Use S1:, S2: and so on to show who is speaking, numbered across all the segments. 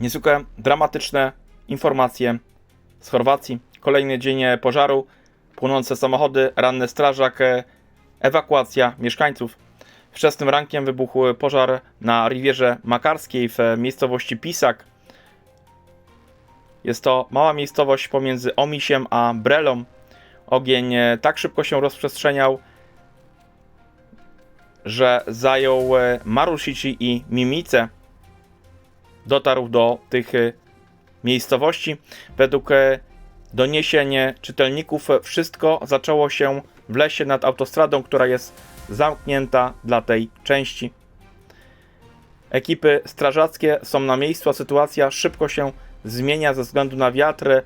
S1: Niezwykle dramatyczne informacje z Chorwacji. Kolejny dzień pożaru, płonące samochody, ranny strażak, ewakuacja mieszkańców. Wczesnym rankiem wybuchł pożar na Rivierze Makarskiej w miejscowości Pisak. Jest to mała miejscowość pomiędzy Omisiem a Brelą. Ogień e, tak szybko się rozprzestrzeniał, że zajął e, Marusici i Mimice. Dotarł do tych e, miejscowości. Według e, doniesień czytelników wszystko zaczęło się w lesie nad autostradą, która jest zamknięta dla tej części. Ekipy strażackie są na miejscu, a sytuacja szybko się zmienia ze względu na wiatr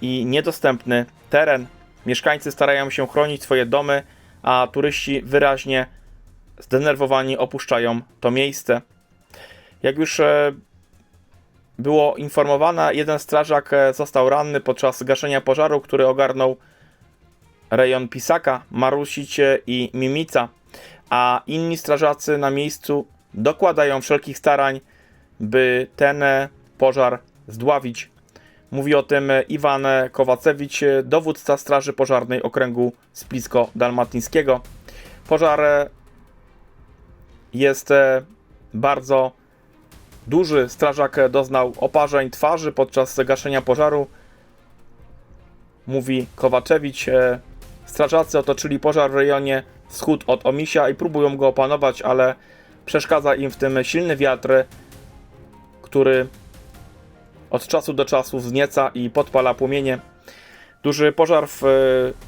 S1: i niedostępny teren. Mieszkańcy starają się chronić swoje domy, a turyści wyraźnie zdenerwowani opuszczają to miejsce. Jak już e, było informowane, jeden strażak e, został ranny podczas gaszenia pożaru, który ogarnął rejon Pisaka, Marusicie i Mimica, a inni strażacy na miejscu dokładają wszelkich starań, by ten e, pożar zdławić. Mówi o tym Iwan Kowacewicz, dowódca Straży Pożarnej Okręgu Splisko-Dalmatyńskiego. Pożar jest bardzo duży. Strażak doznał oparzeń twarzy podczas gaszenia pożaru. Mówi Kowaczewicz. e, Strażacy otoczyli pożar w rejonie wschód od Omisia i próbują go opanować, ale przeszkadza im w tym silny wiatr, który od czasu do czasu wznieca i podpala płomienie. Duży pożar w,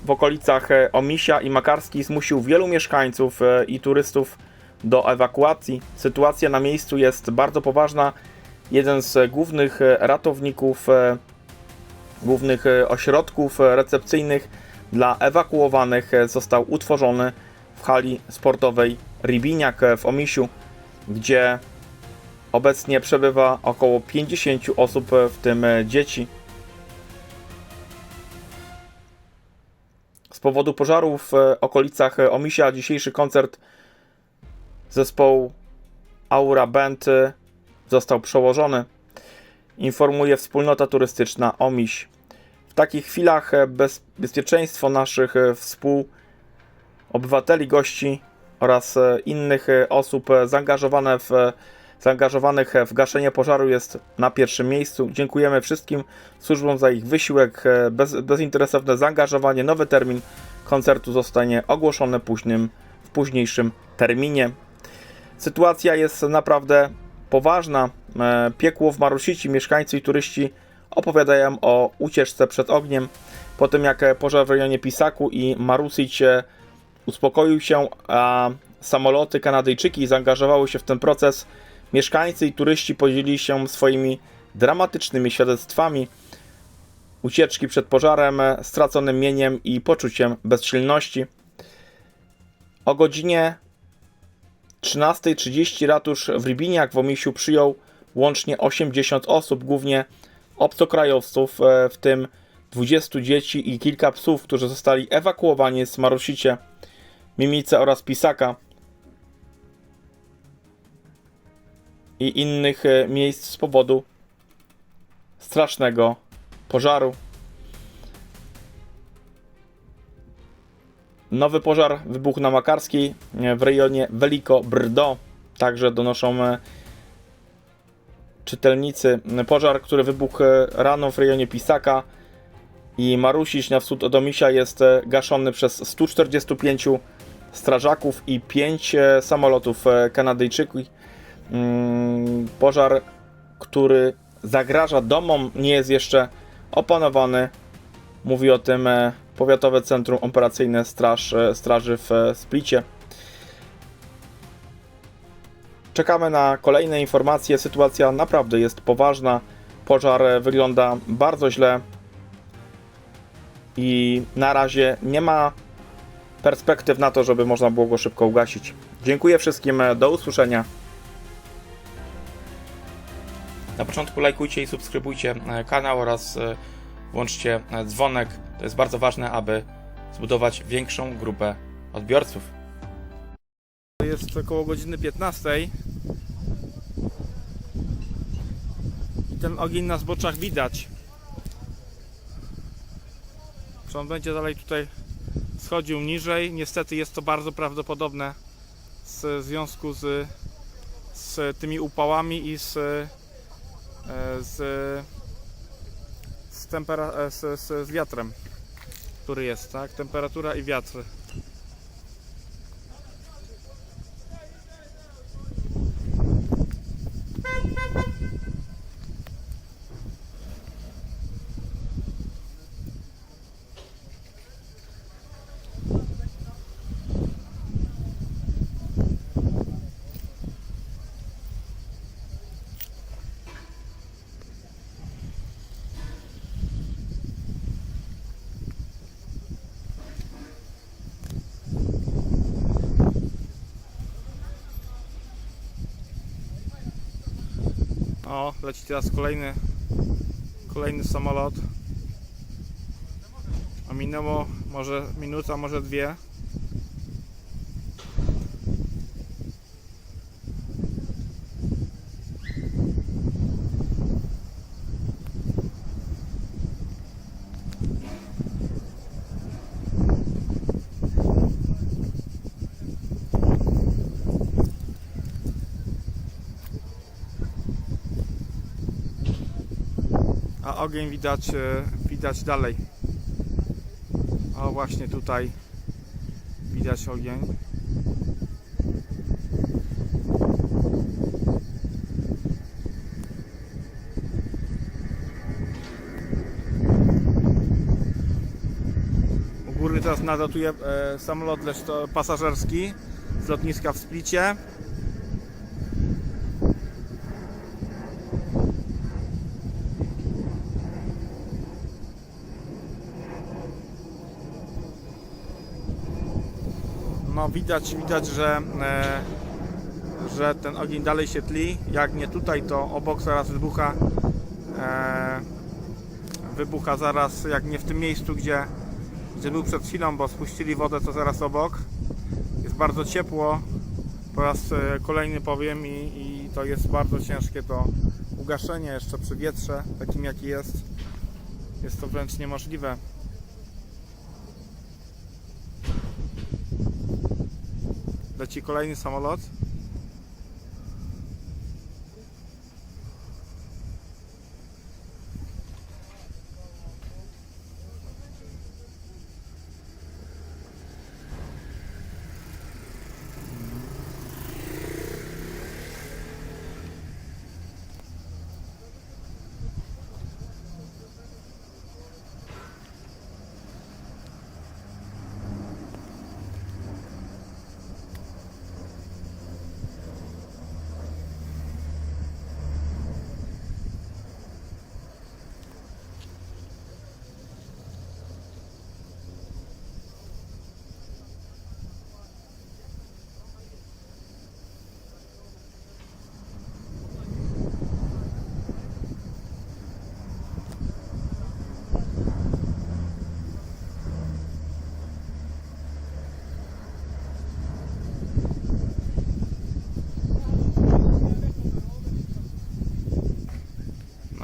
S1: w okolicach Omisia i Makarski zmusił wielu mieszkańców e, i turystów do ewakuacji. Sytuacja na miejscu jest bardzo poważna. Jeden z głównych e, ratowników, e, głównych e, ośrodków recepcyjnych dla ewakuowanych został utworzony w hali sportowej Rybiniak e, w Omisiu, gdzie obecnie przebywa około 50 osób, w tym dzieci. Z powodu pożaru w okolicach Omisia dzisiejszy koncert zespołu Aura e, został przełożony. Informuje wspólnota turystyczna Omiś. W takich chwilach e, bez, bezpieczeństwo naszych e, współobywateli, gości oraz e, innych osób zaangażowane w, zaangażowanych w gaszenie pożaru jest na pierwszym miejscu. Dziękujemy wszystkim służbom za ich wysiłek, bez, bezinteresowne zaangażowanie. Nowy termin koncertu zostanie ogłoszony późnym, w późniejszym terminie. Sytuacja jest naprawdę poważna. E, Piekło w Marusici, mieszkańcy i turyści opowiadają o ucieczce przed ogniem. Po tym jak e, pożar w rejonie Pisaku i Marusicie uspokoił się, a samoloty Kanadyjczyki zaangażowały się w ten proces, mieszkańcy i turyści podzielili się swoimi dramatycznymi świadectwami ucieczki przed pożarem, e, straconym mieniem i poczuciem bezsilności. O godzinie 13.30 ratusz w Rybiniak w Omisiu przyjął łącznie 80 osób, głównie obcokrajowców, e, w tym 20 dzieci i kilka psów, którzy zostali ewakuowani z Marusicie, Mimice oraz Pisaka i innych e, miejsc z powodu strasznego pożaru. Nowy pożar wybuchł na Makarskiej e, w rejonie Veliko Brdo. Także donoszą e, czytelnicy. Pożar, który wybuchł e, rano w rejonie Pisaka i Marusiś na wschód od Omisia jest e, gaszony przez 145 strażaków i 5 samolotów e, Kanadyjczyków. Mm, Pożar, który zagraża domom, nie jest jeszcze opanowany. Mówi o tym e, Powiatowe Centrum Operacyjne Straż, e, Straży w e, Splicie. Czekamy na kolejne informacje. Sytuacja naprawdę jest poważna. Pożar wygląda bardzo źle i na razie nie ma perspektyw na to, żeby można było go szybko ugasić. Dziękuję wszystkim, do usłyszenia. Na początku lajkujcie i subskrybujcie kanał oraz włączcie dzwonek. To jest bardzo ważne, aby zbudować większą grupę odbiorców. Jest około godziny 15.
S2: I ten ogień na zboczach widać. Czy on będzie dalej tutaj schodził niżej? Niestety jest to bardzo prawdopodobne w związku z, z tymi upałami i z, e, z, e, z, z, z wiatrem, który jest, tak? Temperatura i wiatr. O, leci teraz kolejny kolejny samolot. A minęło może minuta, może dwie. Ogień widać, e, widać dalej. O właśnie tutaj widać ogień. U góry teraz nadatuje e, samolot pasażerski z lotniska w Splicie. No widać, widać, że, e, że ten ogień dalej się tli. Jak nie tutaj, to obok zaraz wybucha. E, wybucha zaraz, jak nie w tym miejscu, gdzie, gdzie był przed chwilą, bo spuścili wodę, to zaraz obok. Jest bardzo ciepło. Po raz e, kolejny powiem i, i to jest bardzo ciężkie to ugaszenie jeszcze przy wietrze, takim jaki jest. Jest to wręcz niemożliwe. Leci kolejny samolot.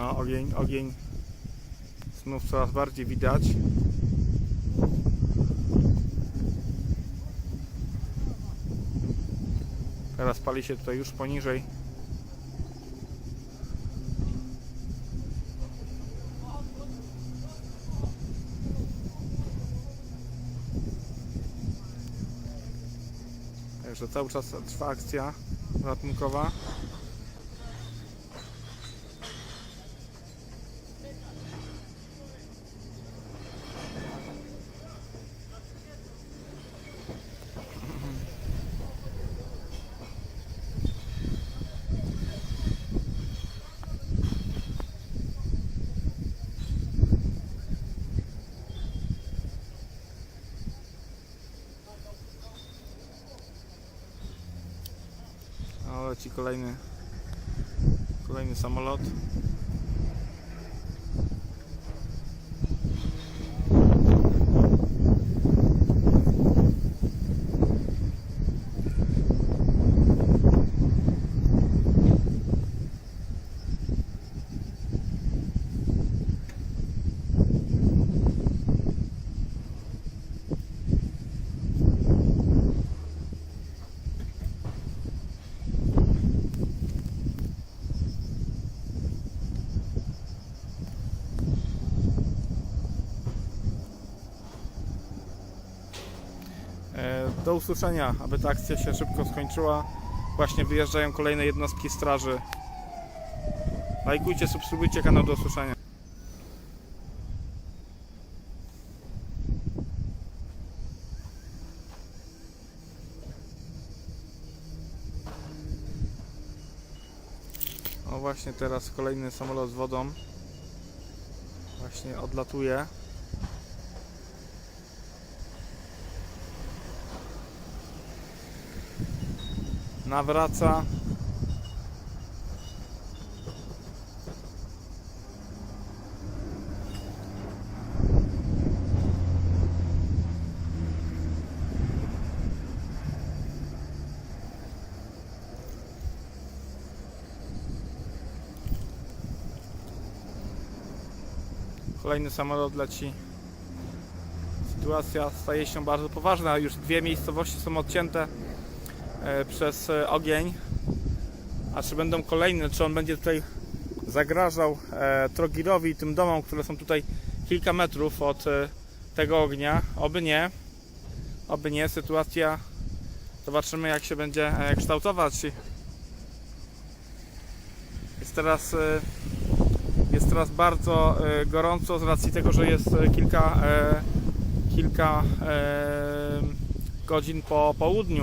S2: No, ogień, ogień znów coraz bardziej widać. Teraz pali się tutaj już poniżej. Także cały czas trwa akcja ratunkowa. O, leci kolejny kolejny samolot. Do usłyszenia, aby ta akcja się szybko skończyła. Właśnie wyjeżdżają kolejne jednostki straży. Lajkujcie, subskrybujcie kanał do usłyszenia. O właśnie teraz kolejny samolot z wodą właśnie odlatuje. Nawraca. Kolejny samolot leci. Sytuacja staje się bardzo poważna. Już dwie miejscowości są odcięte przez e, ogień. A czy będą kolejne? Czy on będzie tutaj zagrażał e, Trogirowi i tym domom, które są tutaj kilka metrów od e, tego ognia? Oby nie. Oby nie. Sytuacja zobaczymy jak się będzie e, kształtować. Jest teraz e, jest teraz bardzo e, gorąco z racji tego, że jest e, kilka, e, kilka e, godzin po południu.